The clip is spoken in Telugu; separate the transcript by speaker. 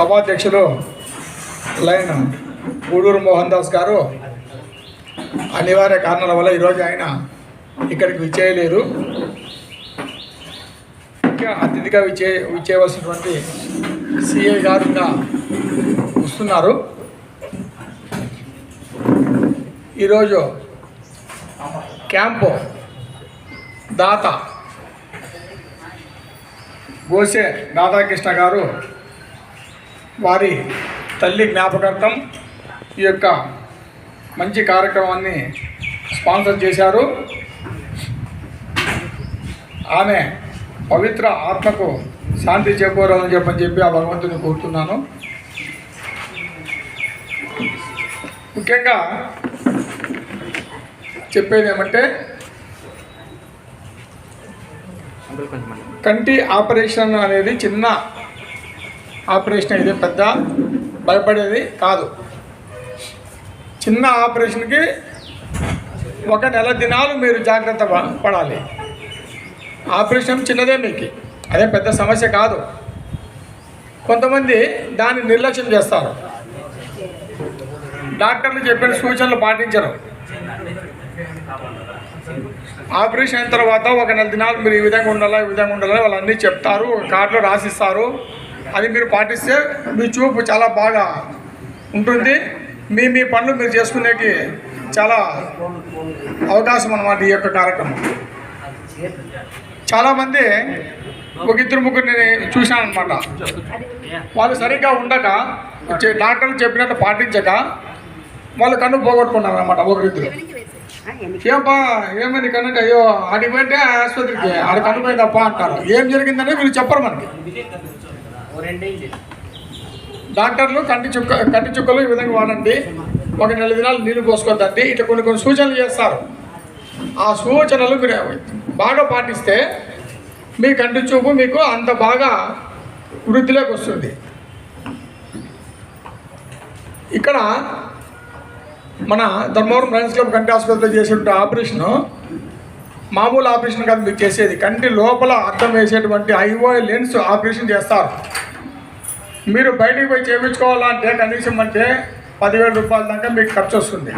Speaker 1: సభాధ్యక్షులు లైన్ గూడూరు మోహన్ దాస్ గారు అనివార్య కారణాల వల్ల ఈరోజు ఆయన ఇక్కడికి విచ్చేయలేరు. ముఖ్య అతిథిగా విచ్చే విచ్చేయవలసినటువంటి సిఐ గారు ఇంకా వస్తున్నారు. ఈరోజు క్యాంపు దాత గోసే రాధాకృష్ణ గారు వారి తల్లి జ్ఞాపకార్థం ఈ యొక్క మంచి కార్యక్రమాన్ని స్పాన్సర్ చేశారు. ఆమె పవిత్ర ఆత్మకు శాంతి చేకూరాలని చెప్పని చెప్పి ఆ భగవంతుని కోరుతున్నాను. ముఖ్యంగా చెప్పేది ఏమంటే కంటి ఆపరేషన్ అనేది చిన్న ఆపరేషన్ అయితే పెద్ద భయపడేది కాదు. చిన్న ఆపరేషన్కి ఒక నెల దినాలు మీరు జాగ్రత్త పడాలి. ఆపరేషన్ చిన్నదే మీకు. అదే పెద్ద సమస్య కాదు. కొంతమంది దాన్ని నిర్లక్ష్యం చేస్తారు. డాక్టర్లు చెప్పిన సూచనలు పాటించరు. ఆపరేషన్ అయిన తర్వాత ఒక నెల దినాలు మీరు ఈ విధంగా ఉండాలా ఈ విధంగా ఉండాలా వాళ్ళు అన్నీ చెప్తారు ఒక కార్డులో రాసిస్తారు. అది మీరు పాటిస్తే మీ చూపు చాలా బాగా ఉంటుంది. మీ మీ పనులు మీరు చేసుకునేకి చాలా అవకాశం అనమాట ఈ యొక్క కార్యక్రమం. చాలామంది ఒక ఇద్దరు ముగ్గురిని చూశాను అనమాట వాళ్ళు సరిగ్గా ఉండక డాక్టర్లు చెప్పినట్టు పాటించక వాళ్ళు కన్ను పోగొట్టుకున్నారు అనమాట ఒకరిద్దరు ఏమా ఏమైంది కనంటే అయ్యో ఆడికి పోయింటే ఆసుపత్రికి ఆడ కన్ను పోయిందప్ప అంటారు. ఏం జరిగిందని వీళ్ళు చెప్పరు మనకి. డాక్టర్లు కంటి చుక్క కంటి చుక్కలు ఈ విధంగా వాడండి. ఒక నెల దినాలు నీళ్ళు పోసుకోద్దండి. ఇట్లా కొన్ని కొన్ని సూచనలు చేస్తారు. ఆ సూచనలు మీరు బాగా పాటిస్తే మీ కంటి చూపు మీకు అంత బాగా వృద్ధిలోకి వస్తుంది. ఇక్కడ మన ధర్మవరం లయన్స్ క్లబ్ కంటి ఆసుపత్రిలో చేసేటువంటి ఆపరేషను మామూలు ఆపరేషన్ కాదు మీరు చేసేది. కంటి లోపల అర్థం వేసేటువంటి ఐఓఐ లెన్స్ ఆపరేషన్ చేస్తారు. మీరు బయటికి పోయి చేయించుకోవాలంటే కనీసం అంటే పదివేల రూపాయల దాకా మీకు ఖర్చు వస్తుంది.